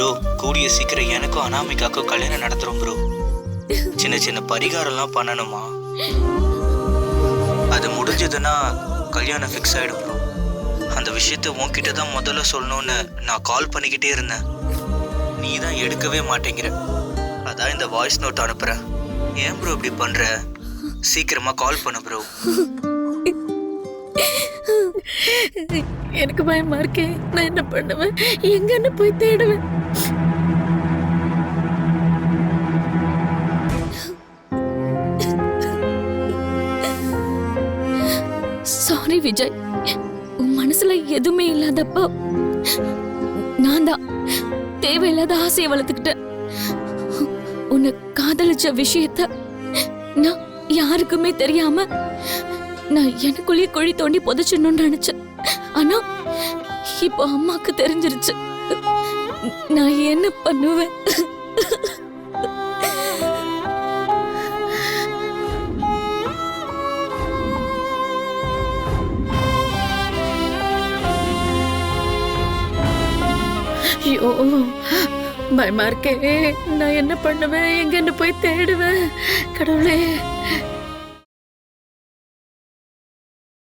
Bro கூடிய சீக்கிரம் எனக்கும் அனாமிகாக்கும் கல்யாணம் நடத்துறோம் ப்ரோ சின்ன சின்ன பரிகாரம்லாம் பண்ணணுமா? அது முடிஞ்சதுன்னா கல்யாணம் ஃபிக்ஸ் ஆகிடும் ப்ரோ அந்த விஷயத்த உன்கிட்ட தான் முதல்ல சொல்லணும்னு நான் கால் பண்ணிக்கிட்டே இருந்தேன். நீ தான் எடுக்கவே மாட்டேங்கிற. அதான் இந்த வாய்ஸ் நோட் அனுப்புகிறேன் ஏன் ப்ரோ இப்படி பண்ணுற சீக்கிரமாக கால் பண்ணு ப்ரோ எனக்கு பயமா இருக்கே. நான் என்ன பண்ணுவேன்? எங்கன்னு போய் தேடுவேன். சாரி விஜய். உன் மனசுல எதுவுமே இல்லாதப்போ நான் தான் தேவையில்லாத ஆசையை வளர்த்துக்கிட்டேன். உன்னை காதலிச்ச விஷயத்த நான் யாருக்குமே தெரியாம நான் எனக்குள்ளேயே குழி தோண்டி புதைச்சிடணும்னு நினைச்சேன். ஆனா இப்போ அம்மாக்கு தெரிஞ்சிருச்சு. நான் என்ன பண்ணுவேன்? ஐயோ பயமா இருக்கே. நான் என்ன பண்ணுவேன்? எங்கன்னு போய் தேடுவேன். கடவுளே